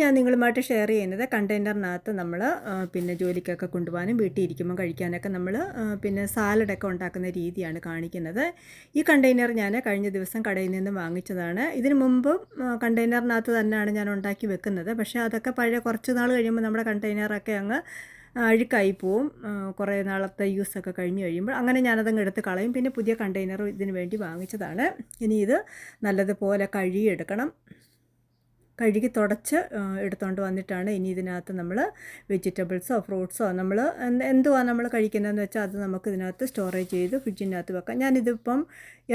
ഞാൻ നിങ്ങളുമായിട്ട് ഷെയർ ചെയ്യുന്നത് കണ്ടെയ്നറിനകത്ത് നമ്മൾ പിന്നെ ജോലിക്കൊക്കെ കൊണ്ടുപോകാനും വീട്ടിൽ ഇരിക്കുമ്പോൾ കഴിക്കാനൊക്കെ നമ്മൾ പിന്നെ സാലഡൊക്കെ ഉണ്ടാക്കുന്ന രീതിയാണ് കാണിക്കുന്നത്. ഈ കണ്ടെയ്നർ ഞാൻ കഴിഞ്ഞ ദിവസം കടയിൽ നിന്ന് വാങ്ങിച്ചതാണ്. ഇതിന് മുമ്പ് കണ്ടെയ്നറിനകത്ത് തന്നെയാണ് ഞാൻ ഉണ്ടാക്കി വെക്കുന്നത്. പക്ഷേ അതൊക്കെ പഴയ കുറച്ച് നാൾ കഴിയുമ്പോൾ നമ്മുടെ കണ്ടെയ്നറൊക്കെ അങ്ങ് അഴുക്കായി പോവും. കുറേ നാളത്തെ യൂസൊക്കെ കഴിഞ്ഞ് കഴിയുമ്പോൾ അങ്ങനെ ഞാനതങ്ങ് എടുത്ത് കളയും. പിന്നെ പുതിയ കണ്ടെയ്നർ ഇതിന് വേണ്ടി വാങ്ങിച്ചതാണ്. ഇനി ഇത് നല്ലതുപോലെ കഴുകിയെടുക്കണം. കഴുകി തുടച്ച് എടുത്തുകൊണ്ട് വന്നിട്ടാണ് ഇനി ഇതിനകത്ത് നമ്മൾ വെജിറ്റബിൾസോ ഫ്രൂട്ട്സോ നമ്മൾ എന്തുവാ നമ്മൾ കഴിക്കുന്നതെന്ന് വെച്ചാൽ അത് നമുക്ക് ഇതിനകത്ത് സ്റ്റോറേജ് ചെയ്ത് ഫ്രിഡ്ജിനകത്ത് വെക്കാം. ഞാനിതിപ്പം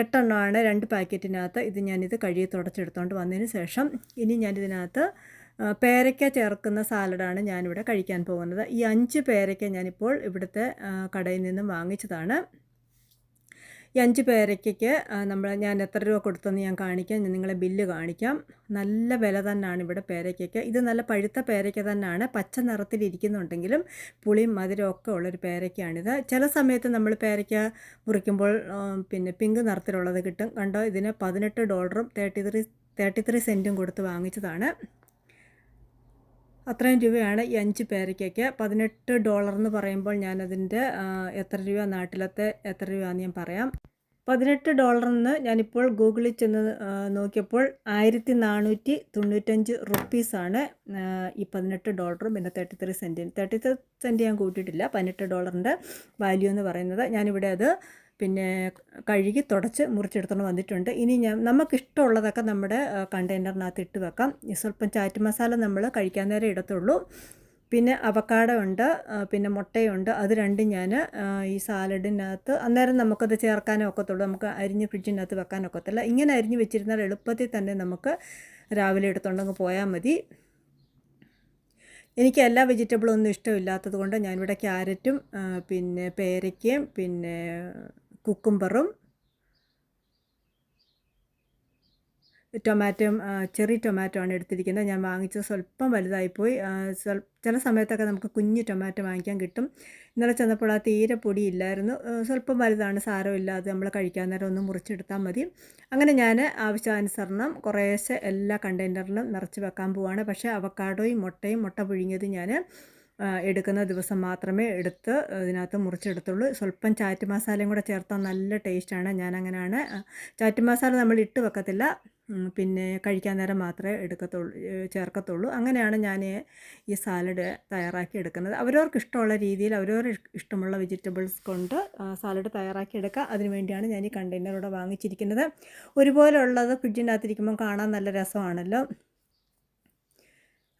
എട്ടെണ്ണമാണ് രണ്ട് പാക്കറ്റിനകത്ത് ഇത് ഞാനിത് കഴുകി തുടച്ചെടുത്തുകൊണ്ട് വന്നതിന് ശേഷം ഇനി ഞാനിതിനകത്ത് പേരയ്ക്ക ചേർക്കുന്ന സാലഡാണ് ഞാനിവിടെ കഴിക്കാൻ പോകുന്നത്. ഈ അഞ്ച് പേരയ്ക്ക ഞാനിപ്പോൾ ഇവിടുത്തെ കടയിൽ നിന്നും വാങ്ങിച്ചതാണ്. ഈ അഞ്ച് പേരയ്ക്കയ്ക്ക് നമ്മൾ ഞാൻ എത്ര രൂപ കൊടുത്തെന്ന് ഞാൻ കാണിക്കാം. ഞാൻ നിങ്ങളെ ബില്ല് കാണിക്കാം. നല്ല വില തന്നെയാണ് ഇവിടെ പേരയ്ക്കയ്ക്ക് ഇത് നല്ല പഴുത്ത പേരയ്ക്ക തന്നെയാണ് പച്ച നിറത്തിലിരിക്കുന്നുണ്ടെങ്കിലും പുളിയും മധുരവും ഒക്കെ ഉള്ളൊരു പേരയ്ക്കാണിത്. ചില സമയത്ത് നമ്മൾ പേരയ്ക്ക മുറിക്കുമ്പോൾ പിന്നെ പിങ്ക് നിറത്തിലുള്ളത് കിട്ടും. കണ്ടോ? ഇതിന് പതിനെട്ട് ഡോളറും തേർട്ടി ത്രീ തേർട്ടി ത്രീ സെന്റും കൊടുത്ത് വാങ്ങിച്ചതാണ്. അത്രയും രൂപയാണ് ഈ അഞ്ച് പേരയ്ക്കൊക്കെ. പതിനെട്ട് ഡോളർ എന്ന് പറയുമ്പോൾ ഞാനതിന്റെ എത്ര രൂപ നാട്ടിലത്തെ എത്ര രൂപയാണെന്ന് ഞാൻ പറയാം. പതിനെട്ട് ഡോളറിന്ന് ഞാനിപ്പോൾ ഗൂഗിളിൽ ചെന്ന് നോക്കിയപ്പോൾ ആയിരത്തി നാനൂറ്റി തൊണ്ണൂറ്റഞ്ച് റുപ്പീസാണ് ഈ പതിനെട്ട് ഡോളറും പിന്നെ തേർട്ടി ത്രീ സെന്റിന്. തേർട്ടി ത്രീ സെന്റ് ഞാൻ കൂട്ടിയിട്ടില്ല. പതിനെട്ട് ഡോളറിന്റെ വാല്യൂ എന്ന് പറയുന്നത് ഞാനിവിടെ അത് പിന്നെ കഴുകി തുടച്ച് മുറിച്ചെടുത്തോണ്ട് വന്നിട്ടുണ്ട്. ഇനി ഞാൻ നമുക്കിഷ്ടമുള്ളതൊക്കെ നമ്മുടെ കണ്ടെയ്നറിനകത്ത് ഇട്ട് വെക്കാം. സ്വല്പം ചാറ്റ് മസാല നമ്മൾ കഴിക്കാൻ നേരം ഇടത്തുള്ളൂ. പിന്നെ അവക്കാട ഉണ്ട് പിന്നെ മുട്ടയുണ്ട്. അത് രണ്ടും ഞാൻ ഈ സാലഡിനകത്ത് അന്നേരം നമുക്കത് ചേർക്കാനോ ഒക്കത്തുള്ളൂ. നമുക്ക് അരിഞ്ഞ് ഫ്രിഡ്ജിനകത്ത് വെക്കാനൊക്കത്തില്ല ഇങ്ങനെ അരിഞ്ഞ് വെച്ചിരുന്നാൽ എളുപ്പത്തിൽ തന്നെ നമുക്ക് രാവിലെ എടുത്തുണ്ടെങ്കിൽ പോയാൽ മതി. എനിക്ക് എല്ലാ വെജിറ്റബിളും ഒന്നും ഇഷ്ടമില്ലാത്തത് കൊണ്ട് ഞാനിവിടെ ക്യാരറ്റും പിന്നെ പേരയ്ക്കയും പിന്നെ കുക്കുംബറും ടൊമാറ്റോയും ചെറി ടൊമാറ്റോ ആണ് എടുത്തിരിക്കുന്നത്. ഞാൻ വാങ്ങിച്ചത് സ്വല്പം വലുതായിപ്പോയി. ചില സമയത്തൊക്കെ നമുക്ക് കുഞ്ഞ് ടൊമാറ്റോ വാങ്ങിക്കാൻ കിട്ടും. ഇന്നലെ ചെന്നപ്പോൾ ആ തീരെ പൊടി ഇല്ലായിരുന്നു. സ്വല്പം വലുതാണ് സാരമില്ലാതെ നമ്മൾ കഴിക്കാൻ നേരം ഒന്ന് മുറിച്ചെടുത്താൽ മതി. അങ്ങനെ ഞാൻ ആവശ്യാനുസരണം കുറേശ്ശെ എല്ലാ കണ്ടെയ്നറിലും നിറച്ച് വെക്കാൻ പോവാണ്. പക്ഷേ അവക്കാടോയും മുട്ടയും മുട്ട പുഴുങ്ങിയത് ഞാൻ എടുക്കുന്ന ദിവസം മാത്രമേ എടുത്ത് ഇതിനകത്ത് മുറിച്ചെടുത്തുള്ളൂ. സ്വല്പം ചാറ്റ് മസാലയും കൂടെ ചേർത്താൽ നല്ല ടേസ്റ്റാണ്. ഞാൻ അങ്ങനെയാണ് ചാറ്റ് മസാല നമ്മൾ ഇട്ട് വെക്കത്തില്ല. പിന്നെ കഴിക്കാൻ നേരം മാത്രമേ എടുക്കത്തുള്ളൂ ചേർക്കത്തുള്ളൂ. അങ്ങനെയാണ് ഞാൻ ഈ സാലഡ് തയ്യാറാക്കി എടുക്കുന്നത്. അവരവർക്ക് ഇഷ്ടമുള്ള രീതിയിൽ അവരവർ ഇഷ്ടമുള്ള വെജിറ്റബിൾസ് കൊണ്ട് സാലഡ് തയ്യാറാക്കി എടുക്കുക. അതിനുവേണ്ടിയാണ് ഞാൻ ഈ കണ്ടെയ്നർ ഇവിടെ വാങ്ങിച്ചിരിക്കുന്നത്. ഒരുപോലെ ഉള്ളത് അകത്തിരിക്കുമ്പോൾ കാണാൻ നല്ല രസമാണല്ലോ.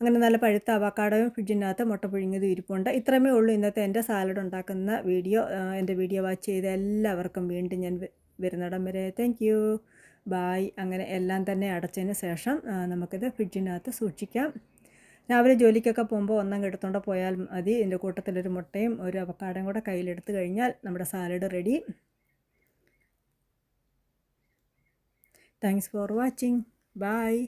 അങ്ങനെ നല്ല പഴുത്ത അവക്കാടവും ഫ്രിഡ്ജിനകത്ത് മുട്ട പുഴുങ്ങിയത് ഇരിപ്പുണ്ട്. ഇത്രമേ ഉള്ളൂ ഇന്നത്തെ എന്റെ സാലഡ് ഉണ്ടാക്കുന്ന വീഡിയോ എന്റെ വീഡിയോ വാച്ച് ചെയ്ത എല്ലാവർക്കും വീണ്ടും ഞാൻ വരുന്നിടം വരെ. താങ്ക് യു ബായ് അങ്ങനെ എല്ലാം തന്നെ അടച്ചതിന് ശേഷം നമുക്കിത് ഫ്രിഡ്ജിനകത്ത് സൂക്ഷിക്കാം. രാവിലെ ജോലിക്കൊക്കെ പോകുമ്പോൾ ഒന്നും എടുത്തുകൊണ്ട് പോയാൽ മതി. ഇതിന്റെ കൂട്ടത്തിലൊരു മുട്ടയും ഒരു അവക്കാടയും കൂടെ കയ്യിലെടുത്ത് കഴിഞ്ഞാൽ നമ്മുടെ salad ready thanks for watching bye